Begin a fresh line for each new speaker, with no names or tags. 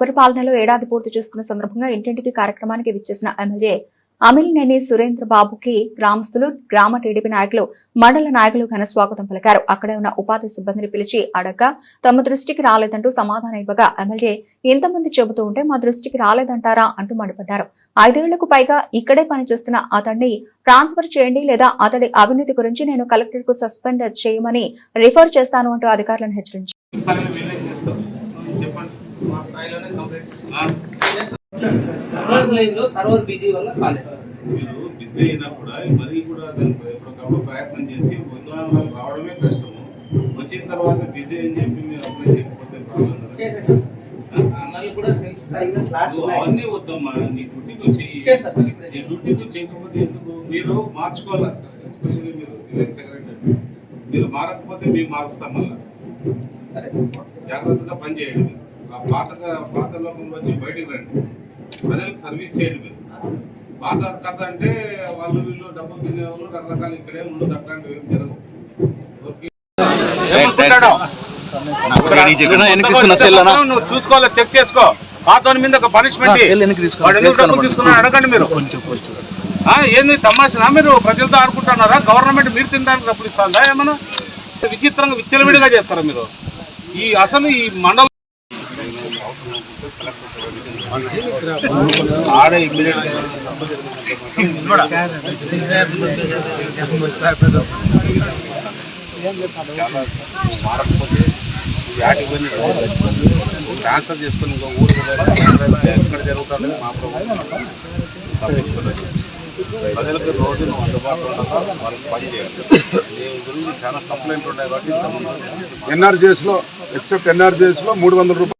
పరిపాలనలో ఏడాది పూర్తి చేసుకున్న సందర్భంగా ఇంటింటికి కార్యక్రమానికి విచ్చేసిన ఎమ్మెల్యే అమిలినేని సురేంద్ర బాబుకి గ్రామస్తులు గ్రామ టీడీపీ నాయకులు మండల నాయకులు ఘన స్వాగతం పలికారు. అక్కడే ఉన్న ఉపాధి సిబ్బందిని పిలిచి అడగ్గా తమ దృష్టికి రాలేదంటూ సమాధానం ఇవ్వగా ఎమ్మెల్యే ఇంతమంది చెబుతూ ఉంటే మా దృష్టికి రాలేదంటారా అంటూ మండిపడ్డారు. ఐదేళ్ళకు పైగా ఇక్కడే పనిచేస్తున్న అతన్ని ట్రాన్స్ఫర్ చేయండి లేదా అతడి అవినీతి గురించి నేను కలెక్టర్కు సస్పెండ్ చేయమని రిఫర్ చేస్తాను అంటూ అధికారులను హెచ్చరించారు.
మా స్థాయిలోనే కంప్లీట్ చేస్తాం
ఆ,
సర్వర్ లైన్లో సర్వర్ బిజీ వల్ల కాలేదు. సార్
మీరు బిజీ అయినా కూడా మరీ కూడా దానికి ఎప్పటికప్పుడు ప్రయత్నం చేసి ఉద్యోగాలు రావడమే కష్టము. వచ్చిన తర్వాత బిజీ అని చెప్పి మీరు అప్లై చేయకపోతే ప్రాబ్లం అవన్నీ వద్దమ్మా నీ డ్యూటీ నువ్వు చెయ్యి.
చేస్తా సార్ ఇప్పుడే
నీ
చేస్తా.
డ్యూటీ నువ్వు చేయకపోతే ఎందుకు? మీరు మార్చుకోవాలి ఎస్పెషల్లీ మీరు సెక్రటరీ మీరు మారకపోతే మేము మారుస్తాం మళ్ళా.
సరే సార్.
జాగ్రత్తగా పనిచేయండి మీరు. ఆ పాత లోకంలో వచ్చి బయటికి రండి. ప్రజలకు సర్వీస్ చేయండి మీరు. పాత కథ అంటే వాళ్ళు వీళ్ళు డబ్బులు తినేవాళ్ళు రకరకాల ఇక్కడే ఉండదు అట్లాంటివి ఏం జరగవు?
నువ్వు చూసుకోవాలి చెక్ చేసుకో. పాతోని మీద ఒక పనిష్మెంట్ తీసుకున్నాడు అడగండి మీరు. ఆ, ఏంది తమాషనా మీరు? ప్రజలతో ఆడుకుంటున్నారా? గవర్నమెంట్ మీరు తినడానికి డబ్బులు ఇస్తుందా ఏమన్నా? విచిత్రంగా విచ్చలవిడిగా చేస్తారా మీరు? ఈ అసలు ఈ మండలం ఆడే మారకపోతే యాటికి పోయిన ట్రాన్స్ఫర్ చేసుకుని ఇంకో ఊరు ఎక్కడ జరుగుతుంది మా ప్రభుత్వం సంరక్షించుకోవచ్చు ప్రజలకు రోజు నువ్వు అందుబాటులో ఉండగా వాళ్ళకి పని చేయాలి దీని గురించి చాలా కంప్లైంట్ ఉన్నాయి కాబట్టి ఇంతమంది
లో ఎక్సెప్ట్ ఎన్ఆర్జేఎస్లో మూడు వందల రూపాయలు